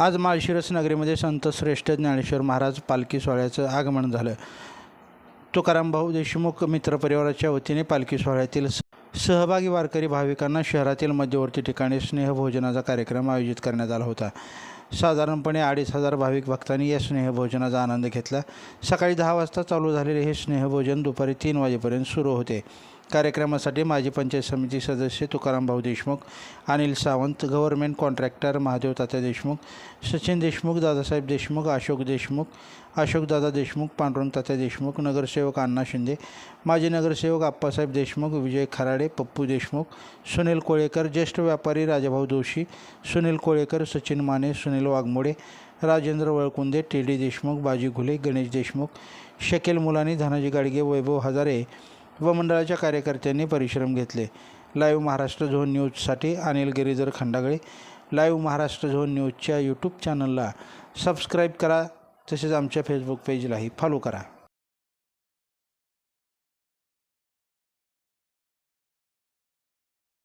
आज माळशिरस नगरीमध्ये संत श्रेष्ठ ज्ञानेश्वर महाराज पालखी सोहळ्याचं आगमन झालं. तुकारामभाऊ देशमुख मित्रपरिवाराच्या वतीने पालखी सोहळ्यातील स- सहभागी वारकरी भाविकांना शहरातील मध्यवर्ती ठिकाणी स्नेहभोजनाचा कार्यक्रम आयोजित करण्यात आला होता. साधारणपणे अडीच हजार भाविक भक्तांनी या स्नेहभोजनाचा आनंद घेतला. सकाळी दहा वाजता चालू झालेले हे स्नेहभोजन दुपारी तीन वाजेपर्यंत सुरू होते. कार्यक्रमासाठी माजी पंचायत समिती सदस्य तुकाराम भाऊ देशमुख अनिल सावंत गव्हर्नमेंट कॉन्ट्रॅक्टर महादेव तात्या देशमुख सचिन देशमुख दादासाहेब देशमुख अशोक देशमुख अशोकदादा देशमुख पांडुरंग तात्या देशमुख नगरसेवक अण्णा शिंदे माजी नगरसेवक आप्पासाहेब देशमुख विजय खराडे पप्पू देशमुख सुनील कोळेकर ज्येष्ठ व्यापारी राजाभाऊ जोशी सुनील कोळेकर सचिन माने सुनील वाघमोडे राजेंद्र वळकुंदे टी डी देशमुख बाजी घुले गणेश देशमुख शकेल मुलानी धनाजी गाडगे वैभव हजारे व मंडळाच्या कार्यकर्त्यांनी परिश्रम घेतले. लाईव्ह महाराष्ट्र झोन न्यूजसाठी अनिल गिरीधर खंडागळे. लाईव्ह महाराष्ट्र झोन न्यूजच्या यूट्यूब चॅनलला सबस्क्राईब करा. तसेच आमच्या फेसबुक पेजलाही फॉलो करा.